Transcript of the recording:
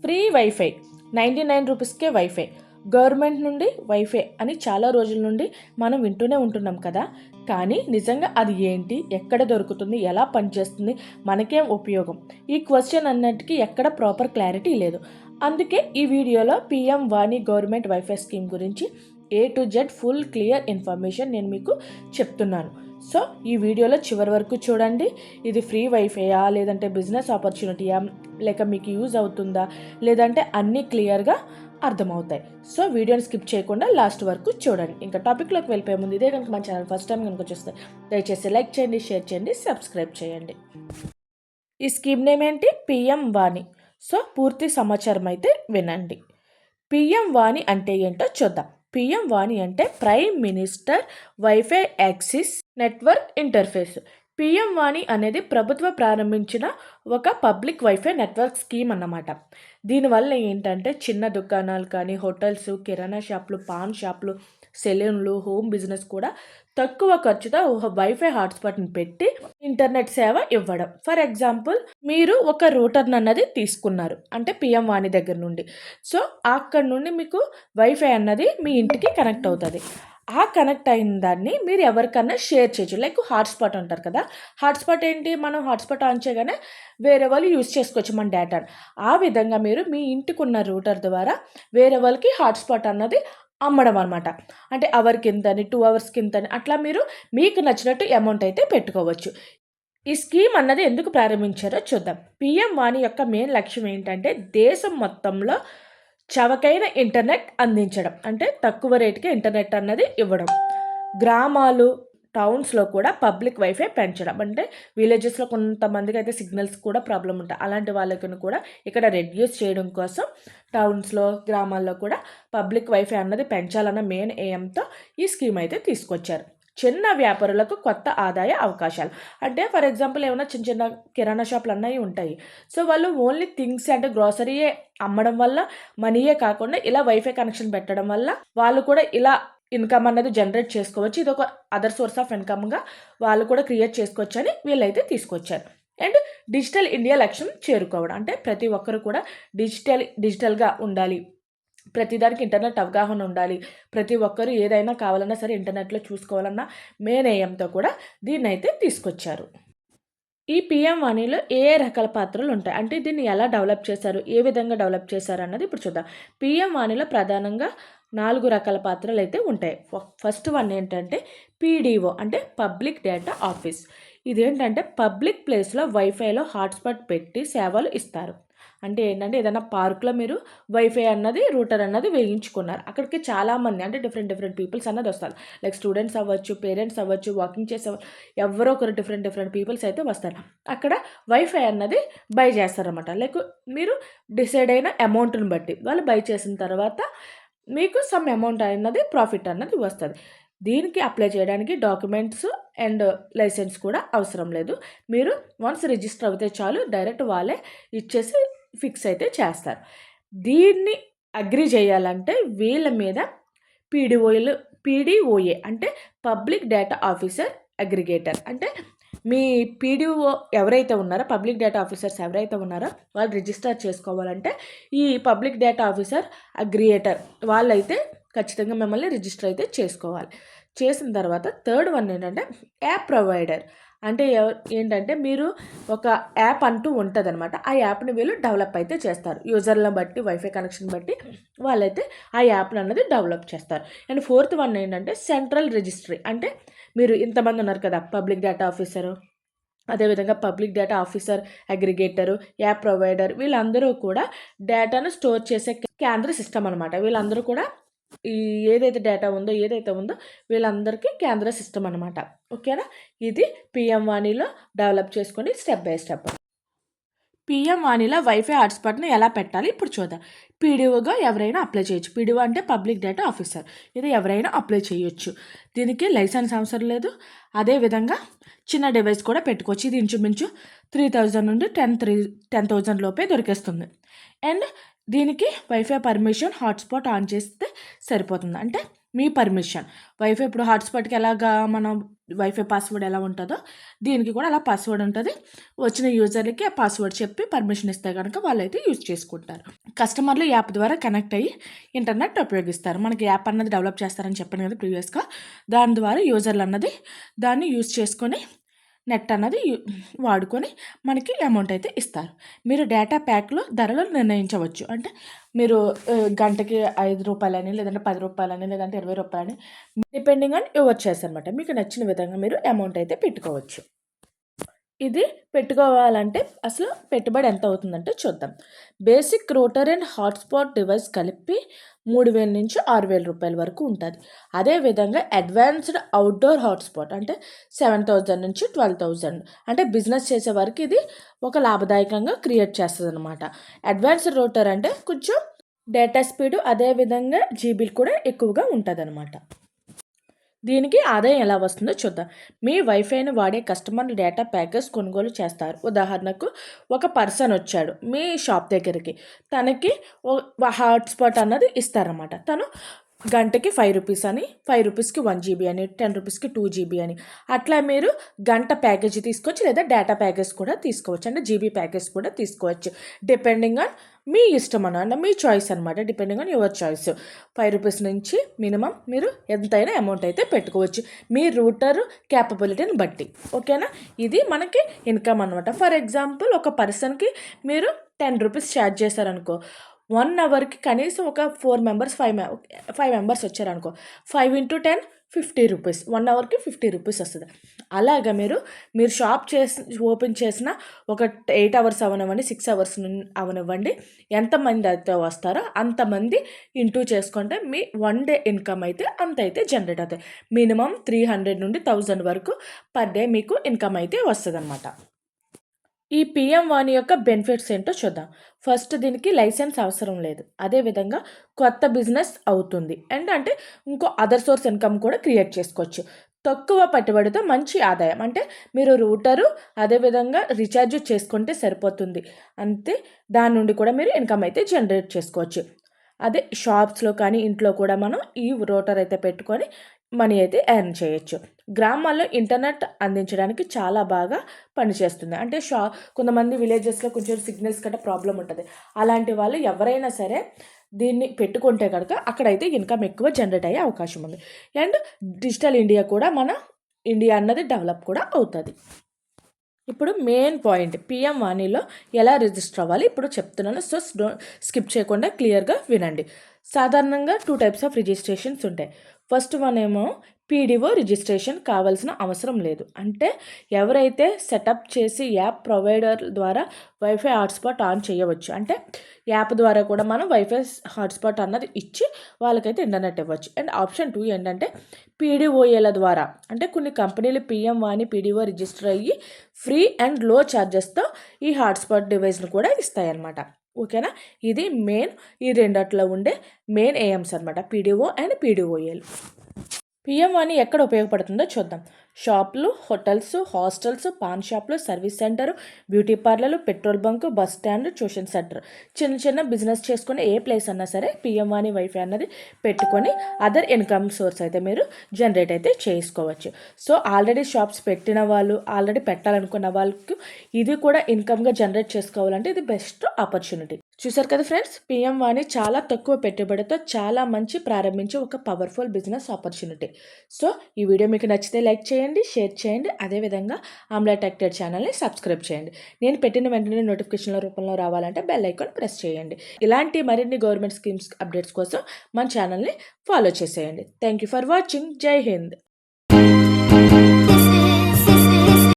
Free wifi ninety nine రూపీస్కే wifi. Government నుండి wifi అని చాలా రోజుల నుండి మనం వింటూనే ఉంటున్నాం కదా. కానీ నిజంగా అది ఏంటి? ఎక్కడ దొరుకుతుంది? ఎలా పనిచేస్తుంది? మనకేం ఉపయోగం? ఈ క్వశ్చన్ అన్నట్టుకి ఎక్కడ ప్రాపర్ క్లారిటీ లేదు. అందుకే ఈ వీడియోలో పిఎం వాణి గవర్నమెంట్ వైఫై స్కీమ్ గురించి A to Z full clear information నేను మీకు చెప్తున్నాను. సో ఈ వీడియోలో చివరి వరకు చూడండి. ఇది ఫ్రీ వైఫైయా లేదంటే బిజినెస్ ఆపర్చునిటీయా లేక మీకు యూజ్ అవుతుందా లేదంటే అన్నీ క్లియర్గా అర్థమవుతాయి. సో వీడియోని స్కిప్ చేయకుండా లాస్ట్ వరకు చూడండి. ఇంకా టాపిక్లోకి వెళ్ళిపోయే ముందు ఇదే కనుక మన ఛానల్ ఫస్ట్ టైం కనుక చూస్తే దయచేసి లైక్ చేయండి షేర్ చేయండి సబ్స్క్రైబ్ చేయండి. ఈ స్కీమ్ నేమ్ ఏంటి? పిఎం వాణి. సో పూర్తి సమాచారం అయితే వినండి. పిఎం వాణి అంటే ఏంటో చూద్దాం. పిఎం వాణి అంటే prime minister wifi access network interface. PM వాణి అనేది ప్రభుత్వం ప్రారంభించిన ఒక పబ్లిక్ వైఫై నెట్వర్క్ స్కీమ్ అన్నమాట. దీనివల్ల ఏంటంటే చిన్న దుకాణాలు కానీ హోటల్స్ కిరాణా షాపులు పాన్ షాపులు సెలూన్లు హోమ్ బిజినెస్ కూడా తక్కువ ఖర్చుతో వైఫై హాట్స్పాట్ని పెట్టి ఇంటర్నెట్ సేవ ఇవ్వడం. ఫర్ ఎగ్జాంపుల్ మీరు ఒక రూటర్ అన్నది తీసుకున్నారు అంటే పిఎం వాణి దగ్గర నుండి. సో అక్కడ నుండి మీకు వైఫై అన్నది మీ ఇంటికి కనెక్ట్ అవుతుంది. ఆ కనెక్ట్ అయిన దాన్ని మీరు ఎవరికన్నా షేర్ చేయొచ్చు. లైక్ హాట్స్పాట్ అంటారు కదా. హాట్స్పాట్ ఏంటి? మనం హాట్స్పాట్ ఆన్ చేయగానే వేరే వాళ్ళు యూజ్ చేసుకోవచ్చు మన డేటాను ఆ విధంగా మీరు మీ ఇంటికి ఉన్న రూటర్ ద్వారా వేరే వాళ్ళకి హాట్స్పాట్ అన్నది అమ్మడం అనమాట అంటే అవర్కి ఇంతని టూ అవర్స్ ఇంతని అట్లా మీరు మీకు నచ్చినట్టు అమౌంట్ అయితే పెట్టుకోవచ్చు. ఈ స్కీమ్ అన్నది ఎందుకు ప్రారంభించారో చూద్దాం. పిఎం వాణి యొక్క మెయిన్ లక్ష్యం ఏంటంటే దేశం మొత్తంలో చవకైన ఇంటర్నెట్ అందించడం అంటే తక్కువ రేటుకి ఇంటర్నెట్ అన్నది ఇవ్వడం. గ్రామాలు టౌన్స్లో కూడా పబ్లిక్ వైఫై పెంచడం అంటే విలేజెస్లో కొంతమందికి అయితే సిగ్నల్స్ కూడా ప్రాబ్లం ఉంటాయి. అలాంటి వాళ్ళకి కూడా ఇక్కడ రెడ్యూస్ చేయడం కోసం టౌన్స్లో గ్రామాల్లో కూడా పబ్లిక్ వైఫై అన్నది పెంచాలన్న మెయిన్ ఎయిమ్తో ఈ స్కీమ్ అయితే తీసుకొచ్చారు. చిన్న వ్యాపారులకు కొత్త ఆదాయ అవకాశాలు. అంటే ఫర్ ఎగ్జాంపుల్ ఏమైనా చిన్న చిన్న కిరాణా షాపులు అన్నవి ఉంటాయి. సో వాళ్ళు ఓన్లీ థింగ్స్ అంటే గ్రాసరీయే అమ్మడం వల్ల మనీయే కాకుండా ఇలా వైఫై కనెక్షన్ పెట్టడం వల్ల వాళ్ళు కూడా ఇలా ఇన్కమ్ అన్నది జనరేట్ చేసుకోవచ్చు. ఇది ఒక అదర్ సోర్స్ ఆఫ్ ఇన్కమ్గా వాళ్ళు కూడా క్రియేట్ చేసుకోవచ్చు అని వీళ్ళైతే తీసుకొచ్చారు. అండ్ డిజిటల్ ఇండియా లక్ష్యం చేరుకోవడం. అంటే ప్రతి ఒక్కరు కూడా డిజిటల్ డిజిటల్గా ఉండాలి. ప్రతిదానికి ఇంటర్నెట్ అవగాహన ఉండాలి. ప్రతి ఒక్కరు ఏదైనా కావాలన్నా సరే ఇంటర్నెట్లో చూసుకోవాలన్నా మెయిన్ ఏఎంతో కూడా దీన్ని అయితే తీసుకొచ్చారు. ఈ పిఎం వాణిలో ఏ ఏ రకాల పాత్రలు ఉంటాయి? అంటే దీన్ని ఎలా డెవలప్ చేశారు? ఏ విధంగా డెవలప్ చేశారు అన్నది ఇప్పుడు చూద్దాం. పిఎం వాణిలో ప్రధానంగా నాలుగు రకాల పాత్రలు అయితే ఉంటాయి ఫస్ట్ వన్ ఏంటంటే పీడీఓ అంటే పబ్లిక్ డేటా ఆఫీస్. ఇదేంటంటే పబ్లిక్ ప్లేస్లో వైఫైలో హాట్స్పాట్ పెట్టి సేవలు ఇస్తారు. అంటే ఏంటంటే ఏదైనా పార్క్లో మీరు వైఫై అన్నది రూటర్ అన్నది వేయించుకున్నారు. అక్కడికి చాలామంది అంటే డిఫరెంట్ డిఫరెంట్ పీపుల్స్ అన్నది వస్తారు. లైక్ స్టూడెంట్స్ అవ్వచ్చు పేరెంట్స్ అవ్వచ్చు వాకింగ్ చేసే ఎవరో ఒకరు డిఫరెంట్ డిఫరెంట్ పీపుల్స్ అయితే వస్తారు. అక్కడ వైఫై అన్నది బై చేస్తారనమాట లైక్ మీరు డిసైడ్ అయిన అమౌంట్ని బట్టి. వాళ్ళు బై చేసిన తర్వాత మీకు సమ్ అమౌంట్ అన్నది ప్రాఫిట్ అన్నది వస్తుంది. దీనికి అప్లై చేయడానికి డాక్యుమెంట్స్ అండ్ లైసెన్స్ కూడా అవసరం లేదు. మీరు వన్స్ రిజిస్టర్ అవుతే చాలు డైరెక్ట్ వాళ్ళే ఇచ్చేసి ఫిక్స్ అయితే చేస్తారు. దీన్ని అగ్రి చేయాలంటే వీళ్ళ మీద పీడిఓలు పీడిఓఏ అంటే పబ్లిక్ డేటా ఆఫీసర్ అగ్రిగేటర్. అంటే మీ పీడిఓ ఎవరైతే ఉన్నారో పబ్లిక్ డేటా ఆఫీసర్స్ ఎవరైతే ఉన్నారో వాళ్ళు రిజిస్టర్ చేసుకోవాలంటే ఈ పబ్లిక్ డేటా ఆఫీసర్ అగ్రియేటర్ వాళ్ళైతే ఖచ్చితంగా మిమ్మల్ని రిజిస్టర్ అయితే చేసుకోవాలి. చేసిన తర్వాత థర్డ్ వన్ ఏంటంటే యాప్ ప్రొవైడర్. అంటే ఏంటంటే మీరు ఒక యాప్ అంటూ ఉంటుంది అనమాట ఆ యాప్ని వీళ్ళు డెవలప్ అయితే చేస్తారు. యూజర్లను బట్టి వైఫై కనెక్షన్ బట్టి వాళ్ళైతే ఆ యాప్ని అన్నది డెవలప్ చేస్తారు. అండ్ ఫోర్త్ వన్ ఏంటంటే సెంట్రల్ రిజిస్ట్రీ. అంటే మీరు ఇంతమంది ఉన్నారు కదా పబ్లిక్ డేటా ఆఫీసరు అదేవిధంగా public data officer aggregator app provider వీళ్ళందరూ కూడా డేటాను స్టోర్ చేసే కేంద్ర సిస్టమ్ అనమాట వీళ్ళందరూ కూడా ఈ ఏదైతే డేటా ఉందో ఏదైతే ఉందో వీళ్ళందరికీ కేంద్ర సిస్టమ్ అనమాట ఓకేనా? ఇది పిఎం వాణిలో డెవలప్ చేసుకోండి స్టెప్ బై స్టెప్ పిఎం వాణిలో వైఫై హాట్స్పాట్ను ఎలా పెట్టాలి? ఇప్పుడు చూద్దాం. పీడిఓగా ఎవరైనా అప్లై చేయొచ్చు. పీడిఓ అంటే పబ్లిక్ డేటా ఆఫీసర్. ఇది ఎవరైనా అప్లై చేయొచ్చు. దీనికి లైసెన్స్ అవసరం లేదు. అదేవిధంగా చిన్న డివైస్ కూడా పెట్టుకోవచ్చు. ఇది ఇంచుమించు త్రీ థౌజండ్ నుండి టెన్ త్రీ టెన్ థౌజండ్ లోపే దొరికేస్తుంది. అండ్ దీనికి వైఫై పర్మిషన్ హాట్స్పాట్ ఆన్ చేస్తే సరిపోతుంది. అంటే మీ పర్మిషన్ వైఫై ఇప్పుడు హాట్స్పాట్కి ఎలాగా మనం వైఫై పాస్వర్డ్ ఎలా ఉంటుందో దీనికి కూడా అలా పాస్వర్డ్ ఉంటుంది. వచ్చిన యూజర్లకి ఆ పాస్వర్డ్ చెప్పి పర్మిషన్ ఇస్తే కనుక వాళ్ళైతే యూజ్ చేసుకుంటారు. కస్టమర్లు యాప్ ద్వారా కనెక్ట్ అయ్యి ఇంటర్నెట్ ఉపయోగిస్తారు. మనకి యాప్ అన్నది డెవలప్ చేస్తారని చెప్పాను కదా ప్రీవియస్గా దాని ద్వారా యూజర్లు అన్నది దాన్ని యూజ్ చేసుకొని నెట్ అన్నది వాడుకొని మనకి అమౌంట్ అయితే ఇస్తారు. మీరు డేటా ప్యాక్లో ధరలు నిర్ణయించవచ్చు. అంటే మీరు గంటకి ఐదు రూపాయలని లేదంటే పది రూపాయలని లేదంటే ఇరవై రూపాయలని డిపెండింగ్ ఆన్ యువర్ చాయిస్ అనమాట మీకు నచ్చిన విధంగా మీరు అమౌంట్ అయితే పెట్టుకోవచ్చు. ఇది పెట్టుకోవాలంటే అసలు పెట్టుబడి ఎంత అవుతుందంటే చూద్దాం. Basic router and hotspot device కలిపి మూడు వేల నుంచి ఆరు వేల రూపాయల వరకు ఉంటుంది. అదేవిధంగా అడ్వాన్స్డ్ అవుట్డోర్ హాట్స్పాట్ అంటే సెవెన్ థౌజండ్ నుంచి ట్వెల్వ్ థౌజండ్ అంటే బిజినెస్ చేసే వరకు ఇది ఒక లాభదాయకంగా క్రియేట్ చేస్తుంది అనమాట అడ్వాన్స్డ్ రోటర్ అంటే కొంచెం డేటా స్పీడు అదేవిధంగా జీబీలు కూడా ఎక్కువగా ఉంటుంది దీనికి ఆదాయం ఎలా వస్తుందో చూద్దాం. మీ వైఫైని వాడే కస్టమర్లు డేటా ప్యాకేజ్ కొనుగోలు చేస్తారు. ఉదాహరణకు ఒక పర్సన్ వచ్చాడు మీ షాప్ దగ్గరికి. తనకి హాట్స్పాట్ అన్నది ఇస్తారన్నమాట. తను గంటకి ఫైవ్ రూపీస్ అని ఫైవ్ రూపీస్కి వన్ జీబీ అని టెన్ రూపీస్కి టూ జీబీ అని. అట్లా మీరు గంట ప్యాకేజ్ తీసుకోవచ్చు లేదా డేటా ప్యాకేజ్ కూడా తీసుకోవచ్చు. అంటే జీబీ ప్యాకేజ్ కూడా తీసుకోవచ్చు. డిపెండింగ్ ఆన్ మీ ఇష్టం అన్న మీ చాయిస్ అనమాట depending on your choice five rupees నుంచి మినిమం మీరు ఎంతైనా అమౌంట్ అయితే పెట్టుకోవచ్చు. మీ రూటర్ క్యాపబిలిటీని బట్టి. ఓకేనా ఇది మనకి ఇన్కమ్ అనమాట ఫర్ ఎగ్జాంపుల్ ఒక పర్సన్కి మీరు టెన్ రూపీస్ ఛార్జ్ చేశారనుకో వన్ అవర్కి కనీసం ఒక four members five five members వచ్చారనుకో five into ten fifty rupees. One అవర్కి fifty rupees వస్తుంది. అలాగా మీరు మీరు షాప్ చేసి ఓపెన్ చేసిన ఒక ఎయిట్ అవర్స్ అవనివ్వండి సిక్స్ అవర్స్ అవనివ్వండి ఎంతమంది అయితే వస్తారో అంతమంది ఇంటూ చేసుకుంటే మీ వన్ డే ఇన్కమ్ అయితే అంత అయితే జనరేట్ అవుతాయి. మినిమం త్రీ హండ్రెడ్ నుండి థౌజండ్ వరకు పర్ డే మీకు ఇన్కమ్ అయితే వస్తుంది ఈ పిఎం వాణి యొక్క బెనిఫిట్స్ ఏంటో చూద్దాం. ఫస్ట్ దీనికి లైసెన్స్ అవసరం లేదు. అదేవిధంగా కొత్త బిజినెస్ అవుతుంది. అండ్ అంటే ఇంకో అదర్ సోర్స్ ఇన్కమ్ కూడా క్రియేట్ చేసుకోవచ్చు. తక్కువ పెట్టుబడితో మంచి ఆదాయం. అంటే మీరు రూటరు అదేవిధంగా రీఛార్జ్ చేసుకుంటే సరిపోతుంది. అంతే దాని నుండి కూడా మీరు ఇన్కమ్ అయితే జనరేట్ చేసుకోవచ్చు. అదే షాప్స్లో కానీ ఇంట్లో కూడా మనం ఈ రూటర్ అయితే పెట్టుకొని మనీ అయితే ఎర్న్ చేయొచ్చు. గ్రామాల్లో ఇంటర్నెట్ అందించడానికి చాలా బాగా పనిచేస్తుంది. అంటే షా కొంతమంది విలేజెస్లో కొంచెం సిగ్నల్స్ గట్రా ప్రాబ్లం ఉంటుంది. అలాంటి వాళ్ళు ఎవరైనా సరే దీన్ని పెట్టుకుంటే కనుక అక్కడైతే ఇన్కమ్ ఎక్కువ జనరేట్ అయ్యే అవకాశం ఉంది. అండ్ డిజిటల్ ఇండియా కూడా మన ఇండియా అన్నది డెవలప్ కూడా అవుతుంది. ఇప్పుడు మెయిన్ పాయింట్ పిఎం వాణిలో ఎలా రిజిస్టర్ అవ్వాలి? ఇప్పుడు చెప్తున్నాను. సో స్కిప్ చేయకుండా క్లియర్గా వినండి. సాధారణంగా టూ టైప్స్ ఆఫ్ రిజిస్ట్రేషన్స్ ఉంటాయి. ఫస్ట్ వన్ ఏమో పీడిఓ రిజిస్ట్రేషన్ కావాల్సిన అవసరం లేదు. అంటే ఎవరైతే సెటప్ చేసి యాప్ ప్రొవైడర్ ద్వారా వైఫై హాట్స్పాట్ ఆన్ చేయవచ్చు. అంటే యాప్ ద్వారా కూడా మనం వైఫై హాట్స్పాట్ అన్నది ఇచ్చి వాళ్ళకైతే ఇంటర్నెట్ ఇవ్వచ్చు. అండ్ ఆప్షన్ టూ ఏంటంటే పీడిఓఏల ద్వారా. అంటే కొన్ని కంపెనీలు పిఎం వాణి పీడిఓ రిజిస్టర్ అయ్యి ఫ్రీ అండ్లో ఛార్జెస్తో ఈ హాట్స్పాట్ డివైస్ను కూడా ఇస్తాయన్నమాట. ఓకేనా? ఇది మెయిన్ ఈ రెండట్లో ఉండే మెయిన్ ఏఎమ్స్ అనమాట పీడిఓ అండ్ పీడిఓఏలు పిఎం అని ఎక్కడ ఉపయోగపడుతుందో చూద్దాం. షాపులు హోటల్స్ హాస్టల్స్ పాన్ షాపులు సర్వీస్ సెంటర్ బ్యూటీ పార్లర్లు petrol bunk bus stand tuition centre. చిన్న చిన్న బిజినెస్ చేసుకునే ఏ ప్లేస్ అన్నా సరే పిఎం వాణి వైఫై అన్నది పెట్టుకొని అదర్ ఇన్కమ్ సోర్స్ అయితే మీరు జనరేట్ అయితే చేసుకోవచ్చు. సో ఆల్రెడీ షాప్స్ పెట్టిన వాళ్ళు ఆల్రెడీ పెట్టాలనుకున్న వాళ్ళకి ఇది కూడా ఇన్కమ్గా జనరేట్ చేసుకోవాలంటే ఇది బెస్ట్ ఆపర్చునిటీ. చూసారు కదా ఫ్రెండ్స్ పిఎం వాణి చాలా తక్కువ పెట్టుబడితో చాలా మంచి ప్రారంభించే ఒక పవర్ఫుల్ బిజినెస్ ఆపర్చునిటీ. సో ఈ వీడియో మీకు నచ్చితే లైక్ చేయండి. షేర్ చేయండి. అదేవిధంగా ఆమ్లా టెక్టెడ్ ఛానల్ని సబ్స్క్రైబ్ చేయండి. నేను పెట్టిన వెంటనే నోటిఫికేషన్ల రూపంలో రావాలంటే బెల్ ఐకాన్ ప్రెస్ చేయండి. ఇలాంటి మరిన్ని గవర్నమెంట్ స్కీమ్స్ అప్డేట్స్ కోసం మన ఛానల్ని ఫాలో చేసేయండి. Thank you for watching. జై హింద్.